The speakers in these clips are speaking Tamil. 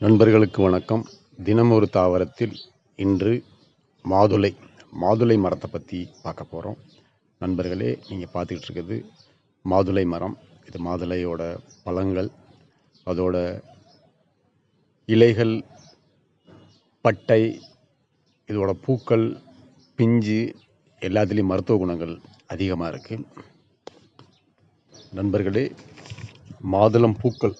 நண்பர்களுக்கு வணக்கம். தினம் ஒரு தாவரத்தில் இன்று மாதுளை மாதுளை மரத்தை பற்றி பார்க்க போகிறோம் நண்பர்களே நீங்கள் பார்த்துக்கிட்டு இருக்கிறது மாதுளை மரம். இது மாதுளையோட பழங்கள் அதோட இலைகள் பட்டை இதோட பூக்கள் பிஞ்சு எல்லாத்துலேயும் மருத்துவ குணங்கள் அதிகமாக இருக்குது நண்பர்களே மாதுளம் பூக்கள்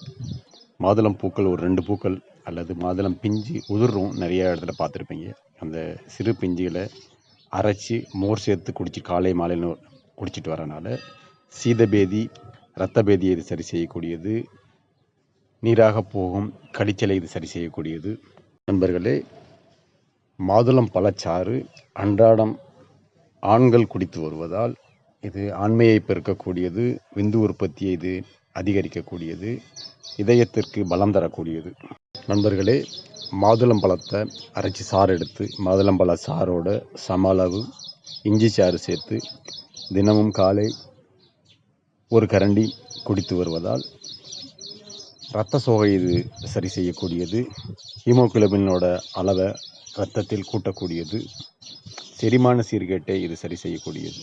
மாதுளம் பூக்கள் ஒரு ரெண்டு பூக்கள் அல்லது மாதுளம் பிஞ்சு உதிரும் நிறைய இடத்துல பார்த்துருப்பீங்க. அந்த சிறு பிஞ்சுகளை அரைச்சி மோர் சேர்த்து குடித்து காலை மாலைன்னு குடிச்சிட்டு வரனால சீதபேதி இரத்த பேதியை இது சரி செய்யக்கூடியது. நீராக போகும் கடிச்சலை இது சரி செய்யக்கூடியது. நண்பர்களே மாதுளம் பழச்சாறு அன்றாடம் ஆண்கள் குடித்து வருவதால் இது ஆண்மையை பெருக்கக்கூடியது. விந்து உற்பத்தியை இது அதிகரிக்கக்கூடியது இதயத்திற்கு பலம் தரக்கூடியது. நண்பர்களே மாதுளம்பழத்தை அரைச்சி சாறு எடுத்து மாதுளம்பழ சாரோட சம அளவு இஞ்சி சாறு சேர்த்து தினமும் காலை ஒரு கரண்டி குடித்து வருவதால் இரத்த சோகை இது சரி செய்யக்கூடியது. ஹீமோகுளோபினோட அளவை இரத்தத்தில் கூட்டக்கூடியது. செரிமான சீர்கேட்டை இது சரி செய்யக்கூடியது.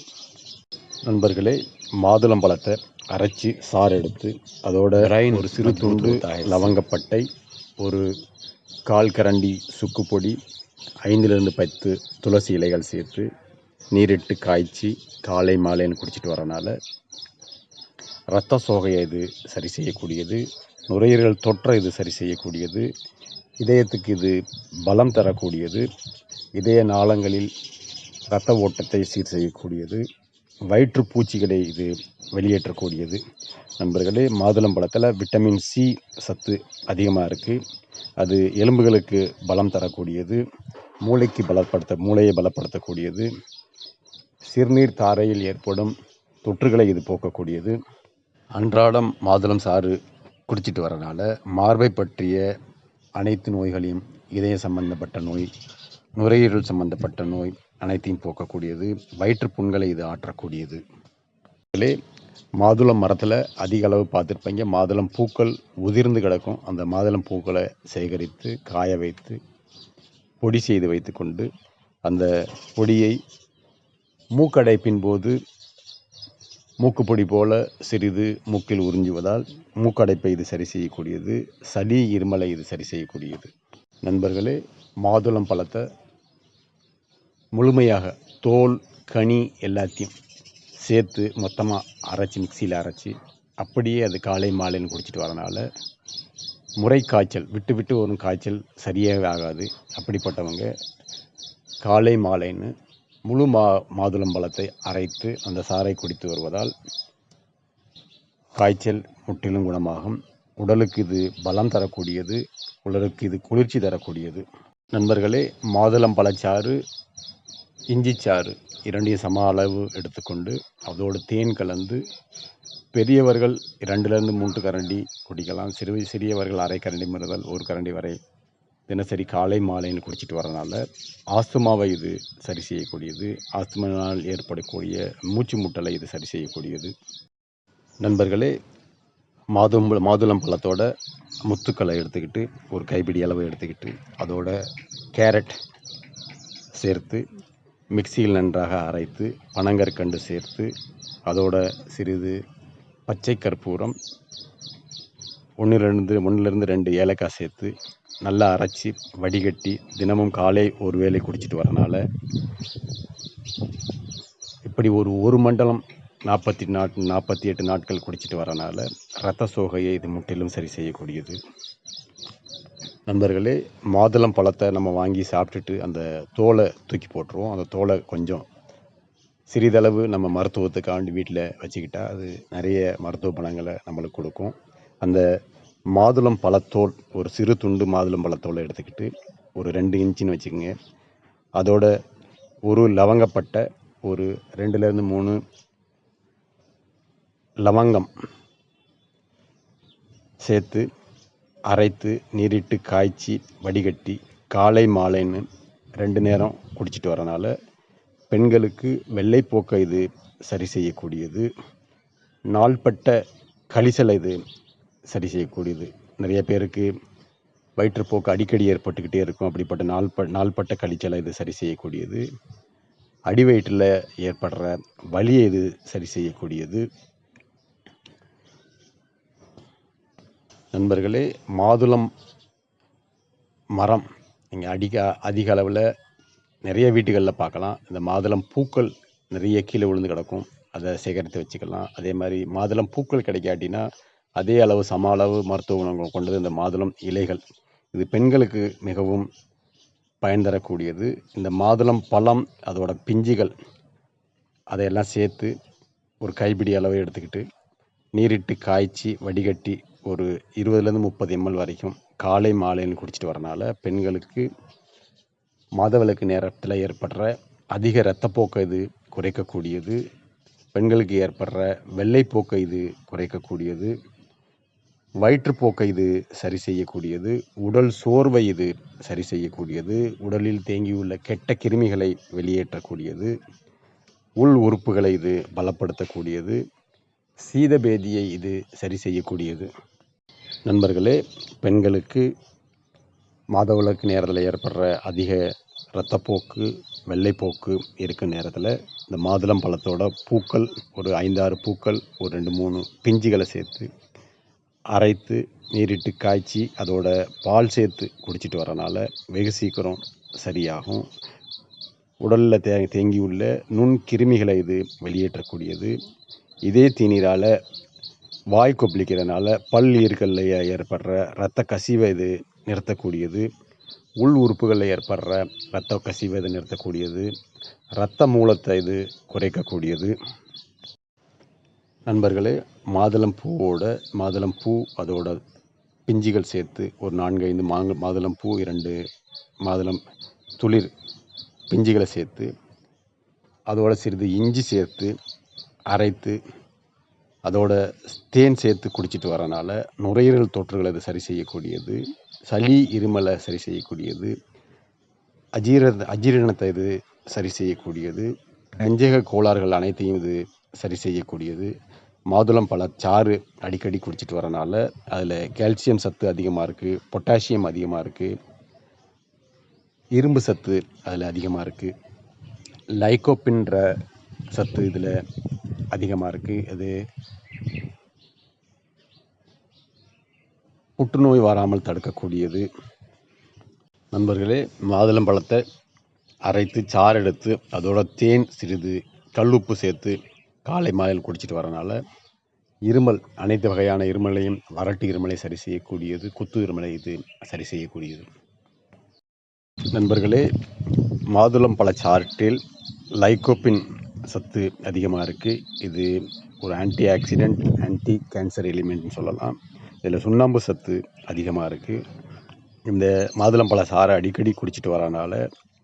நண்பர்களே மாதுளம்பழத்தை அரைச்சி சாறு எடுத்து அதோட ஒரு சிறு துண்டு லவங்கப்பட்டை ஒரு கால் கரண்டி சுக்கு பொடி ஐந்திலிருந்து பத்து துளசி இலைகள் சேர்த்து நீரிட்டு காய்ச்சி காலை மாலைன்னு குடிச்சிட்டு வரனால இரத்த சோகையை இது சரி செய்யக்கூடியது நுரையீரல் தொற்றை இது சரி செய்யக்கூடியது இதயத்துக்கு இது பலம் தரக்கூடியது இதய நாளங்களில் இரத்த ஓட்டத்தை சீர் செய்யக்கூடியது வயிற்றுப்பூச்சிகளை இது வெளியேற்றக்கூடியது. நண்பர்களே மாதுளம்பழத்தில் விட்டமின் சி சத்து அதிகமாக இருக்குது அது எலும்புகளுக்கு பலம் தரக்கூடியது. மூளைக்கு பலப்படுத்த மூளையை பலப்படுத்தக்கூடியது. சிறுநீர் தாரையில் ஏற்படும் தொற்றுகளை இது போக்கக்கூடியது. அன்றாடம் மாதுளம் சாறு குடிச்சிட்டு வரனால மார்பை பற்றிய அனைத்து நோய்களையும் இதய சம்பந்தப்பட்ட நோய் நுரையீரல் சம்பந்தப்பட்ட நோய் அனைத்தையும் போக்கக்கூடியது. வயிற்று புண்களை இது ஆற்றக்கூடியது. இதிலே மாதுளம் மரத்தில் அதிக அளவு பார்த்துருப்பீங்க. மாதுளம் பூக்கள் உதிர்ந்து கிடக்கும். அந்த மாதுளம் பூக்களை சேகரித்து காய வைத்து பொடி செய்து வைத்துக்கொண்டு அந்த பொடியை மூக்கடைப்பின் போது மூக்குப்பொடி போல சிறிது மூக்கில் உறிஞ்சுவதால் மூக்கடைப்பை இது சரி செய்யக்கூடியது. சளி இருமலை இது சரி செய்யக்கூடியது. நண்பர்களே மாதுளம் பழத்தை முழுமையாக தோல் கனி எல்லாத்தையும் சேர்த்து மொத்தமாக அரைச்சி மிக்சியில் அரைச்சி அப்படியே அது காலை மாலைன்னு குடிச்சிட்டு வரனால முறை காய்ச்சல் விட்டு விட்டு வரும் காய்ச்சல் சரியாகவே ஆகாது. அப்படிப்பட்டவங்க காலை மாலைன்னு முழு மா மாதுளம் பழத்தை அரைத்து அந்த சாறை குடித்து வருவதால் காய்ச்சல் முற்றிலும் குணமாகும். உடலுக்கு இது பலம் தரக்கூடியது உடலுக்கு இது குளிர்ச்சி தரக்கூடியது. நண்பர்களே மாதுளம்பழச்சாறு இஞ்சி சாறு இரண்டையும் சம அளவு எடுத்துக்கொண்டு அதோடு தேன் கலந்து பெரியவர்கள் இரண்டுலேருந்து மூன்று கரண்டி குடிக்கலாம். சிறு சிறியவர்கள் அரை கரண்டி முதல் ஒரு கரண்டி வரை தினசரி காலை மாலைன்னு குடிச்சிட்டு வரனால ஆஸ்துமாவை இது சரி செய்யக்கூடியது. ஆஸ்துமானால் ஏற்படக்கூடிய மூச்சு முட்டலை இது சரி செய்யக்கூடியது. நண்பர்களே மாதும் மாதுளம் பழத்தோட முத்துக்களை எடுத்துக்கிட்டு ஒரு கைப்பிடி அளவு எடுத்துக்கிட்டு அதோட கேரட் சேர்த்து மிக்சியில் நன்றாக அரைத்து பனங்கற்கண்டு சேர்த்து அதோட சிறிது பச்சை கற்பூரம் ஒன்றிலிருந்து ஒன்றிலிருந்து ரெண்டு ஏலக்காய் சேர்த்து நல்லா அரைச்சி வடிகட்டி தினமும் காலை ஒரு வேளை குடிச்சிட்டு வரனால இப்படி ஒரு ஒரு மண்டலம் நாற்பத்தி நாட் நாற்பத்தி எட்டு நாட்கள் குடிச்சிட்டு வரனால இரத்த சோகையை இது முற்றிலும் சரி செய்யக்கூடியது. நண்பர்களே மாதுளம் பழத்தை நம்ம வாங்கி சாப்பிட்டுட்டு அந்த தோலை தூக்கி போட்டுருவோம். அந்த தோலை கொஞ்சம் சிறிதளவு நம்ம மருத்துவத்துக்காண்டி வீட்டில் வச்சுக்கிட்டா அது நிறைய மருத்துவ பணங்களை நம்மளுக்கு கொடுக்கும். அந்த மாதுளம் பழத்தோல் ஒரு சிறு துண்டு மாதுளம் பழத்தோலை எடுத்துக்கிட்டு ஒரு ரெண்டு இன்ச்சுன்னு வச்சுக்கோங்க. அதோட ஒரு லவங்கப்பட்டை ஒரு ரெண்டுலேருந்து மூணு லவங்கம் சேர்த்து அரைத்து நீரிட்டு காய்ச்சி வடிகட்டி காலை மாலைன்னு ரெண்டு நேரம் குடிச்சிட்டு வரனால பெண்களுக்கு வெள்ளைப்போக்கை இது சரி செய்யக்கூடியது. நாள்பட்ட கழிசலை இது சரி செய்யக்கூடியது. நிறைய பேருக்கு வயிற்றுப்போக்கு அடிக்கடி ஏற்பட்டுக்கிட்டே இருக்கும். அப்படிப்பட்ட நாள்ப நாள்பட்ட கழிச்சலை இது சரி செய்யக்கூடியது. அடிவயிற்றில் ஏற்படுற வலியை இது சரி செய்யக்கூடியது. நண்பர்களே மாதுளம் மரம் நீங்கள் அடிக்க அதிக அளவில் நிறைய வீட்டுகளில் பார்க்கலாம். இந்த மாதுளம் பூக்கள் நிறைய கீழே விழுந்து கிடக்கும். அதை சேகரித்து வச்சுக்கலாம். அதே மாதிரி மாதுளம் பூக்கள் கிடைக்காட்டினா அதே அளவு சம அளவு மருத்துவ குணங்கள் கொண்டது இந்த மாதுளம் இலைகள். இது பெண்களுக்கு மிகவும் பயன் தரக்கூடியது. இந்த மாதுளம் பழம் அதோட பிஞ்சுகள் அதையெல்லாம் சேர்த்து ஒரு கைப்பிடி அளவு எடுத்துக்கிட்டு நீரிட்டு காய்ச்சி வடிகட்டி ஒரு இருபதுலேருந்து முப்பது எம்எல் வரைக்கும் காலை மாலைன்னு குடிச்சிட்டு வரனால பெண்களுக்கு மாதவிலக்கு நேரத்தில் ஏற்படுற அதிக இரத்தப்போக்கை இது குறைக்கக்கூடியது. பெண்களுக்கு ஏற்படுற வெள்ளைப்போக்கை இது குறைக்கக்கூடியது. வயிற்றுப்போக்கை இது சரி செய்யக்கூடியது. உடல் சோர்வை இது சரி செய்யக்கூடியது. உடலில் தேங்கியுள்ள கெட்ட கிருமிகளை வெளியேற்றக்கூடியது. உள் உறுப்புகளை இது பலப்படுத்தக்கூடியது. சீதபேதியை இது சரி செய்யக்கூடியது. நண்பர்களே பெண்களுக்கு மாதவிளக்கு நேரத்தில் ஏற்படுற அதிக இரத்தப்போக்கு வெள்ளைப்போக்கு இருக்கும் நேரத்தில் இந்த மாதுளம் பழத்தோட பூக்கள் ஒரு ஐந்தாறு பூக்கள் ஒரு ரெண்டு மூணு பிஞ்சுகளை சேர்த்து அரைத்து நீரிட்டு காய்ச்சி அதோட பால் சேர்த்து குடிச்சிட்டு வரனால வெகு சீக்கிரம் சரியாகும். உடலில் தே தேங்கியுள்ள நுண் கிருமிகளை இது வெளியேற்றக்கூடியது. இதே தீநீரால் வாய் கொப்பளிக்கிறதுனால பல் ஏற்படுற இரத்த கசிவை இது நிறுத்தக்கூடியது உள் உறுப்புகளில் ஏற்படுற இரத்த கசிவை இது நிறுத்தக்கூடியது இரத்த மூலத்தை இது குறைக்கக்கூடியது. நண்பர்களே மாதுளம் பூவோட மாதுளம் பூ அதோட பிஞ்சுகள் சேர்த்து ஒரு நான்கு ஐந்து மாங்க மாதுளம் பூ இரண்டு மாதுளம் துளிர் பிஞ்சுகளை சேர்த்து அதோட சிறிது இஞ்சி சேர்த்து அரைத்து அதோட தேன் சேர்த்து குடிச்சிட்டு வரனால நுரையீரல் தொற்றுகளை அது சரி செய்யக்கூடியது சளி இருமலை சரி செய்யக்கூடியது அஜீர அஜீரணத்தை இது சரி செய்யக்கூடியது நஞ்சக கோளாறுகள் அனைத்தையும் இது சரி செய்யக்கூடியது மாதுளம் பழ சாறு அடிக்கடி குடிச்சிட்டு வரனால அதில் கால்சியம் சத்து அதிகமாக இருக்குது பொட்டாசியம் அதிகமாக இருக்குது இரும்பு சத்து அதில் அதிகமாக இருக்குது லைகோப்பின்ற சத்து இதில் அதிகமாக இருக்குது அது புற்றுநோய் வராமல் தடுக்கக்கூடியது. நண்பர்களே மாதுளம் பழத்தை அரைத்து சாறு எடுத்து அதோட தேன் சிறிது கல்லுப்பு சேர்த்து காலை மாலையில் குடிச்சிட்டு வரனால இருமல் அனைத்து வகையான இருமலையும் வறட்டு இருமலை சரி செய்யக்கூடியது குத்து இருமலை இது சரி செய்யக்கூடியது. நண்பர்களே மாதுளம் பழச்சாற்றில் லைகோப்பின் சத்து அதிகமாக இருக்குது இது ஒரு ஆன்டி ஆக்சிடெண்ட் ஆன்டி கேன்சர் எலிமெண்ட்னு சொல்லலாம். இதில் சுண்ணாம்பு சத்து அதிகமாக இருக்குது இந்த மாதுளம்பழ சாறை அடிக்கடி குடிச்சிட்டு வரனால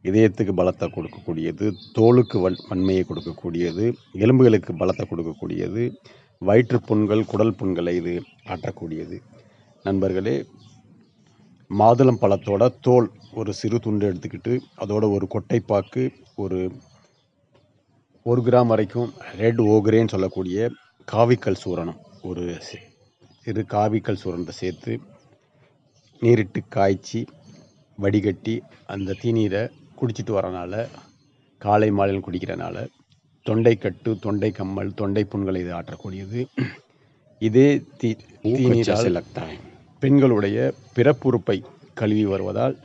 இதயத்துக்கு பலத்தை கொடுக்கக்கூடியது தோலுக்கு வல் வன்மையை கொடுக்கக்கூடியது எலும்புகளுக்கு பலத்தை கொடுக்கக்கூடியது வயிற்று புண்கள் குடல் புண்களை இது ஆற்றக்கூடியது. நண்பர்களே மாதுளம் பழத்தோட தோல் ஒரு சிறு துண்டு எடுத்துக்கிட்டு அதோட ஒரு கொட்டைப்பாக்கு ஒரு ஒரு கிராம் வரைக்கும் ரெட் ஓக்ரேன்னு சொல்லக்கூடிய காவிக்கல் சூரணம். ஒரு சி- சிறு காவிக்கல் சூரணத்தை சேர்த்து நீரிட்டு காய்ச்சி வடிகட்டி அந்த தீநீரை குடிச்சிட்டு வரனால காலை மாலையில் குடிக்கிறனால தொண்டைக்கட்டு தொண்டை கம்மல் தொண்டை புண்களை இது ஆற்றக்கூடியது. இதே தீ தீநீரால் பெண்களுடைய பிறப்புறுப்பை கழுவி வருவதால்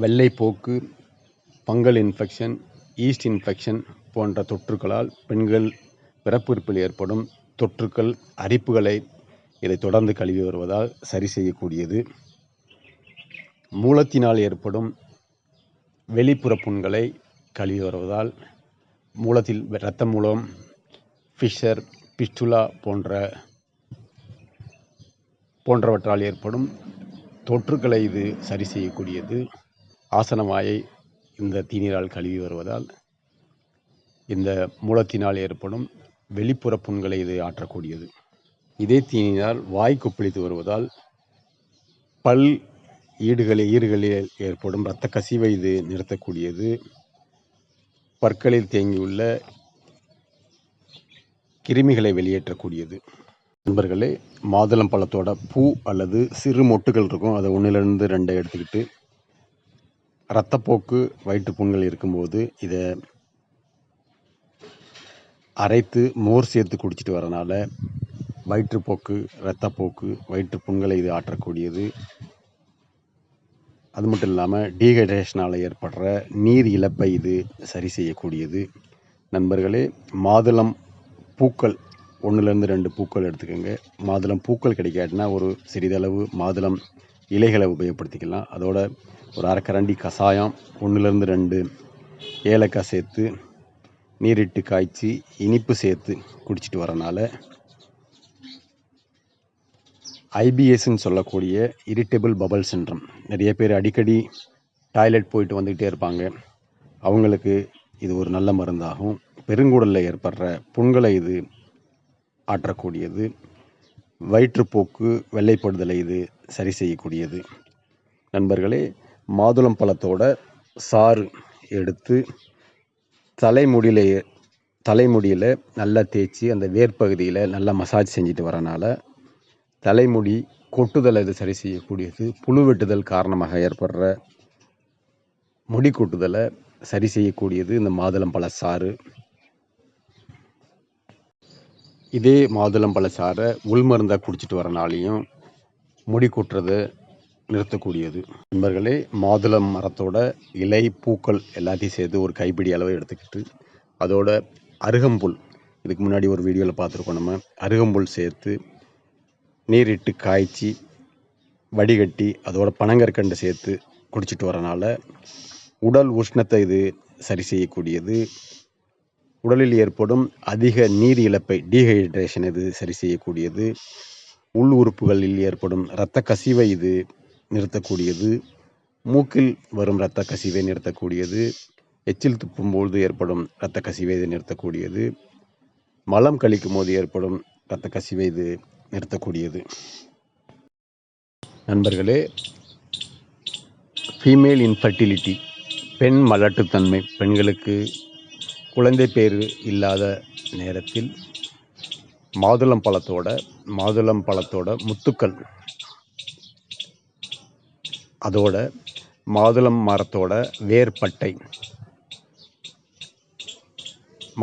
வெள்ளைப்போக்கு பங்கல் இன்ஃபெக்ஷன் ஈஸ்ட் இன்ஃபெக்ஷன் போன்ற தொற்றுக்களால் பெண்கள் பிறப்புறுப்பில் ஏற்படும் தொற்றுக்கள் அரிப்புகளை இதை தொடர்ந்து கழுவி வருவதால் சரி செய்யக்கூடியது. மூலத்தினால் ஏற்படும் வெளிப்புற புண்களை கழுவி வருவதால் மூலத்தில் இரத்த மூலம் ஃபிஷர் பிஸ்டுலா போன்ற போன்றவற்றால் ஏற்படும் தொற்றுக்களை இது சரி செய்யக்கூடியது. ஆசனமாயை இந்த தீநீரால் கழுவி வருவதால் இந்த மூலத்தினால் ஏற்படும் வெளிப்புற புண்களை இது ஆற்றக்கூடியது. இதே தீனினால் வாய் கொப்பளித்து வருவதால் பல் ஈடுகளில் ஈறுகளில் ஏற்படும் இரத்த கசிவை இது நிறுத்தக்கூடியது. பற்களில் தேங்கியுள்ள கிருமிகளை வெளியேற்றக்கூடியது. நண்பர்களே மாதுளம் பழத்தோட பூ அல்லது சிறு மொட்டுகள் இருக்கும். அதை ஒன்றிலிருந்து ரெண்டை எடுத்துக்கிட்டு இரத்தப்போக்கு வயிற்றுப்புண்கள் இருக்கும்போது இதை அரைத்து மோர் சேர்த்து குடிச்சிட்டு வரனால வயிற்றுப்போக்கு இரத்தப்போக்கு வயிற்றுப்புண்களை இது ஆற்றக்கூடியது. அது மட்டும் இல்லாமல் டீஹைட்ரேஷனால் ஏற்படுற நீர் இழப்பை இது சரி செய்யக்கூடியது. நண்பர்களே மாதுளம் பூக்கள் ஒன்றுலேருந்து ரெண்டு பூக்கள் எடுத்துக்கோங்க. மாதுளம் பூக்கள் கிடைக்காட்டினா ஒரு சிறிதளவு மாதுளம் இலைகளை உபயோகப்படுத்திக்கலாம். அதோட ஒரு அரைக்கரண்டி கஷாயம் ஒன்றுலேருந்து ரெண்டு ஏலக்காய் சேர்த்து நீரிட்டு காய்ச்சி இனிப்பு சேர்த்து குடிச்சிட்டு வரனால ஐபிஎஸ்ன்னு சொல்லக்கூடிய இரிட்டபிள் பபல் சின்ரம் நிறைய பேர் அடிக்கடி டாய்லெட் போயிட்டு வந்துக்கிட்டே இருப்பாங்க. அவங்களுக்கு இது ஒரு நல்ல மருந்தாகும். பெருங்குடலில் ஏற்படுற புண்களை இது ஆற்றக்கூடியது. வயிற்றுப்போக்கு வெள்ளைப்படுதலை இது சரி செய்யக்கூடியது. நண்பர்களே மாதுளம் பழத்தோட சாறு எடுத்து தலைமுடியில் தலைமுடியில் நல்லா தேய்ச்சி அந்த வேர்ப்பகுதியில் நல்லா மசாஜ் செஞ்சுட்டு வரனால தலைமுடி கொட்டுதலை இது சரி செய்யக்கூடியது. புழு வெட்டுதல் காரணமாக ஏற்படுற முடி கொட்டுதலை சரி செய்யக்கூடியது. இந்த மாதுளம்பழ சாறு. இதே மாதுளம்பழ சாறை உள்மருந்தாக குடிச்சிட்டு வரனாலையும் முடி கொட்டுறது நிறுத்தக்கூடியது. நண்பர்களே மாதுளம் மரத்தோட இலை பூக்கள் எல்லாத்தையும் சேர்த்து ஒரு கைப்பிடி அளவை எடுத்துக்கிட்டு அதோட அருகம்புல் இதுக்கு முன்னாடி ஒரு வீடியோவில் பார்த்துருக்கோம் நம்ம அருகம்புல் சேர்த்து நீரிட்டு காய்ச்சி வடிகட்டி அதோட பனங்கற்கண்டு சேர்த்து குடிச்சிட்டு வரனால உடல் உஷ்ணத்தை இது சரி செய்யக்கூடியது. உடலில் ஏற்படும் அதிக நீர் இழப்பை டீஹைட்ரேஷன் இது சரி செய்யக்கூடியது. உள் உறுப்புகளில் ஏற்படும் இரத்த கசிவை இது நிறுத்தக்கூடியது. மூக்கில் வரும் இரத்த கசிவை நிறுத்தக்கூடியது. எச்சில் துப்பும்போது ஏற்படும் இரத்த கசிவை இது நிறுத்தக்கூடியது. மலம் கழிக்கும் போது ஏற்படும் இரத்த கசிவை இது நிறுத்தக்கூடியது. நண்பர்களே ஃபீமேல் இன்ஃபர்டிலிட்டி பெண் மலட்டுத்தன்மை பெண்களுக்கு குழந்தை பேர் இல்லாத நேரத்தில் மாதுளம் பழத்தோட மாதுளம் பழத்தோட முத்துக்கள் அதோட மாதுளம் மரத்தோட வேர்பட்டை.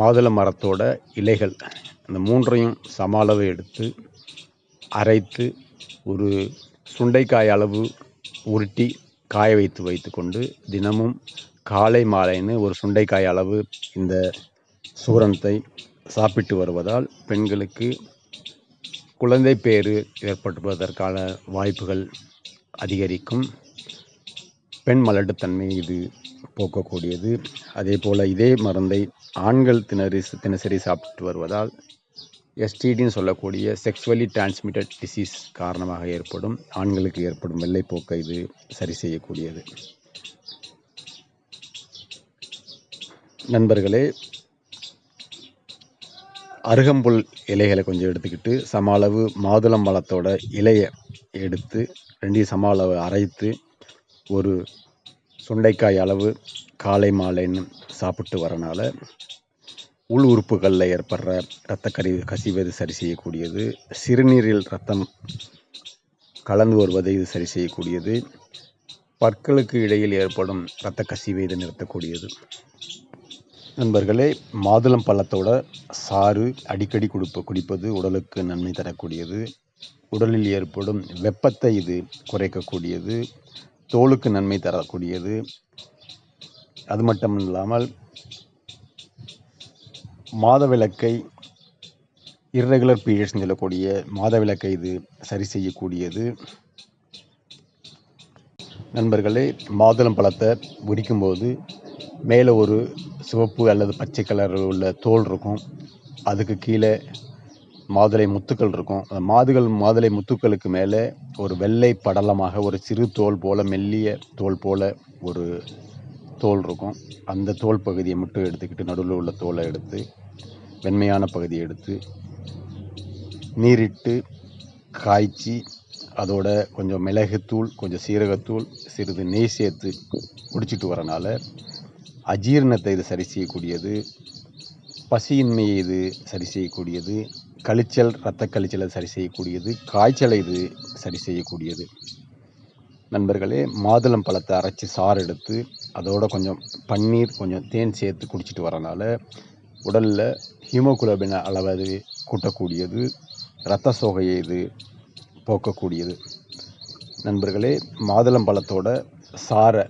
மாதுளை மரத்தோட இலைகள் அந்த மூன்றையும் சம அளவு எடுத்து அரைத்து ஒரு சுண்டைக்காய் அளவு உருட்டி காய வைத்து வைத்துக்கொண்டு தினமும் காலை மாலைன்னு ஒரு சுண்டைக்காய் அளவு இந்த சூரணத்தை சாப்பிட்டு வருவதால் பெண்களுக்கு குழந்தை பேறு ஏற்படுவதற்கான வாய்ப்புகள் அதிகரிக்கும். பெண் மலட்டுத்தன்மை இது போக்கக்கூடியது. அதே போல் இதே மருந்தை ஆண்கள் தினரி தினசரி சாப்பிட்டு வருவதால் எஸ்டிடின்னு சொல்லக்கூடிய செக்ஸுவலி டிரான்ஸ்மிட்டட் டிசீஸ் காரணமாக ஏற்படும். ஆண்களுக்கு ஏற்படும் வெள்ளைப்போக்கை இது சரி செய்யக்கூடியது. நண்பர்களே அருகம்புல் இலைகளை கொஞ்சம் எடுத்துக்கிட்டு சம அளவு மாதுளம் பழத்தோட இலையை எடுத்து ரெண்டையும் சம அளவு அரைத்து ஒரு சுண்டைக்காய் அளவு காலை மாலைன்னு சாப்பிட்டு வரனால உள் உறுப்புகளில் ஏற்படுற இரத்த கரி கசிவது சரி செய்யக்கூடியது. சிறுநீரில் ரத்தம் கலந்து வருவதை இது சரி செய்யக்கூடியது. பற்களுக்கு இடையில் ஏற்படும் இரத்த கசிவை இது நிறுத்தக்கூடியது. நண்பர்களே மாதுளம் பழத்தோட சாறு அடிக்கடி குடிப்ப குடிப்பது உடலுக்கு நன்மை தரக்கூடியது. உடலில் ஏற்படும் வெப்பத்தை இது குறைக்கக்கூடியது. தோலுக்கு நன்மை தரக்கூடியது. அது மட்டும் இல்லாமல் மாதவிளக்கை இர்ரெகுலர் பீரியட்ஸ்னு சொல்லக்கூடிய மாதவிளக்கை இது சரி செய்யக்கூடியது. நண்பர்களே மாதுளம் பழத்தை உரிக்கும்போது மேலே ஒரு சிவப்பு அல்லது பச்சை கலரில் உள்ள தோல் இருக்கும். அதுக்கு கீழே மாதுளை முத்துக்கள் இருக்கும். அந்த மாதுகள் மாதுளை முத்துக்களுக்கு மேலே ஒரு வெள்ளை படலமாக ஒரு சிறு தோல் போல் மெல்லிய தோல் போல் ஒரு தோல் இருக்கும். அந்த தோல் பகுதியை மட்டும் எடுத்துக்கிட்டு நடுவில் உள்ள தோலை எடுத்து வெண்மையான பகுதியை எடுத்து நீரிட்டு காய்ச்சி அதோட கொஞ்சம் மிளகுத்தூள் கொஞ்சம் சீரகத்தூள் சிறிது நெய் சேர்த்து குடிச்சிட்டு வரனால அஜீரணத்தை இது சரி செய்யக்கூடியது பசியின்மையை இது சரி செய்யக்கூடியது கழிச்சல் இரத்த கழிச்சலை சரி செய்யக்கூடியது காய்ச்சலை இது சரி செய்யக்கூடியது. நண்பர்களே மாதுளம் பழத்தை அரைச்சி சாறு எடுத்து அதோட கொஞ்சம் பன்னீர் கொஞ்சம் தேன் சேர்த்து குடிச்சிட்டு வரனால உடலில் ஹீமோகுளோபின் அளவு அது கூட்டக்கூடியது இரத்த சோகையை இது போக்கக்கூடியது. நண்பர்களே மாதுளம் பழத்தோட சாறை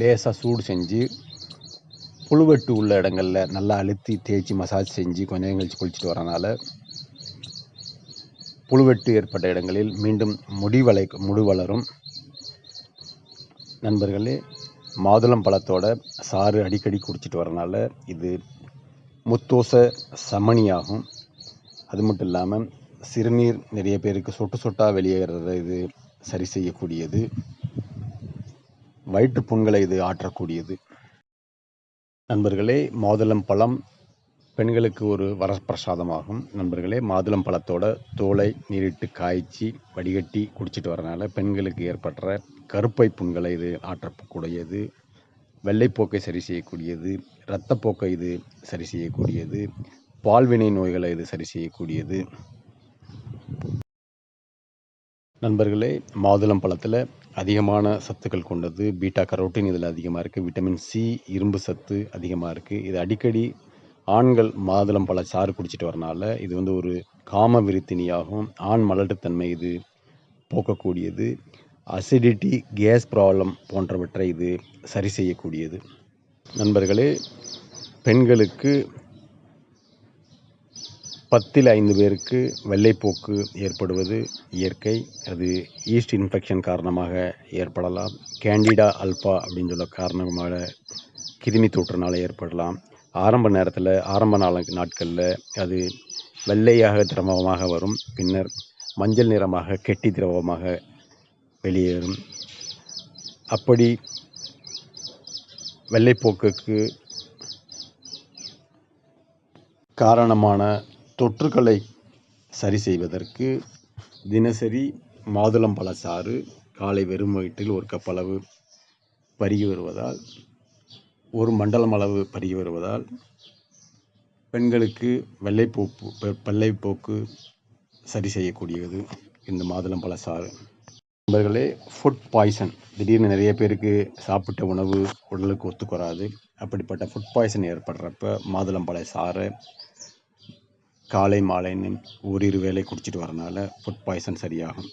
லேசாக சூடு செஞ்சு புழுவெட்டு உள்ள இடங்களில் நல்லா அழுத்தி தேய்ச்சி மசாஜ் செஞ்சு கொஞ்ச நேரம் கழிச்சு குளிச்சுட்டு வரனால புழுவெட்டு ஏற்பட்ட இடங்களில் மீண்டும் முடி வளை முடி வளரும் நண்பர்களே மாதுளம் பழத்தோட சாறு அடிக்கடி குடிச்சிட்டு வரனால இது முத்தோச சமணியாகும். அது மட்டும் இல்லாமல் சிறுநீர் நிறைய பேருக்கு சொட்டு சொட்டாக வெளியேறத இது சரி செய்யக்கூடியது. வயிற்றுப் புண்களை இது ஆற்றக்கூடியது. நண்பர்களே மாதுளம் பழம் பெண்களுக்கு ஒரு வரப்பிரசாதமாகும். நண்பர்களே மாதுளம் பழத்தோட தோலை நீரிட்டு காய்ச்சி வடிகட்டி குடிச்சிட்டு வரனால பெண்களுக்கு ஏற்படுற கருப்பை புண்களை இது ஆற்றக்கூடியது. வெள்ளைப்போக்கை சரி செய்யக்கூடியது. இரத்தப்போக்கை இது சரி செய்யக்கூடியது. பால்வினை நோய்களை இது சரி செய்யக்கூடியது. நண்பர்களே மாதுளம் பழத்தில் அதிகமான சத்துக்கள் கொண்டது. பீட்டா கரோட்டின் இதில் அதிகமாக இருக்குது விட்டமின் சி இரும்பு சத்து அதிகமாக இருக்குது இது அடிக்கடி ஆண்கள் மாதுளம் பழ சாறு குடிச்சிட்டு வரனால இது வந்து ஒரு காம விருத்தினியாகும் ஆண் மலட்டுத்தன்மை இது போக்கக்கூடியது. அசிடிட்டி கேஸ் ப்ராப்ளம் போன்றவற்றை இது சரி செய்யக்கூடியது. நண்பர்களே பெண்களுக்கு பத்தில் ஐந்து பேருக்கு வெள்ளைப்போக்கு ஏற்படுவது இயற்கை. அது ஈஸ்ட் இன்ஃபெக்ஷன் காரணமாக ஏற்படலாம். கேண்டிடா அல்பா அப்படின்னு சொல்ல காரணமாக கிருமி தொற்றுனால ஏற்படலாம். ஆரம்ப நேரத்தில் ஆரம்ப நாள் நாட்களில் அது வெள்ளையாக திரவமாக வரும். பின்னர் மஞ்சள் நிறமாக கெட்டி திரவமாக வெளியேறும். அப்படி வெள்ளைப்போக்குக்கு காரணமான தொற்றுகளை சரி செய்வதற்கு தினசரி மாதுளம்பழ சாறு காலை வெறும் வயிற்றில் ஒரு கப்பளவு பருகி வருவதால் ஒரு மண்டலம் அளவு பருகி வருவதால் பெண்களுக்கு வெள்ளைப்போக்கு பெ- வெள்ளைப்போக்கு சரி செய்யக்கூடியது இந்த மாதுளம்பழ சாறு. நண்பர்களே ஃபுட் பாய்சன் திடீர்னு நிறைய பேருக்கு சாப்பிட்ட உணவு உடலுக்கு ஒத்துக்குறாது அப்படிப்பட்ட ஃபுட் பாய்சன் ஏற்படுறப்ப மாதுளம்பழ சாறை காலை மாலைன்னு ஓரிரு வேளை குடிச்சிட்டு வரனால ஃபுட் பாய்சன் சரியாகும்.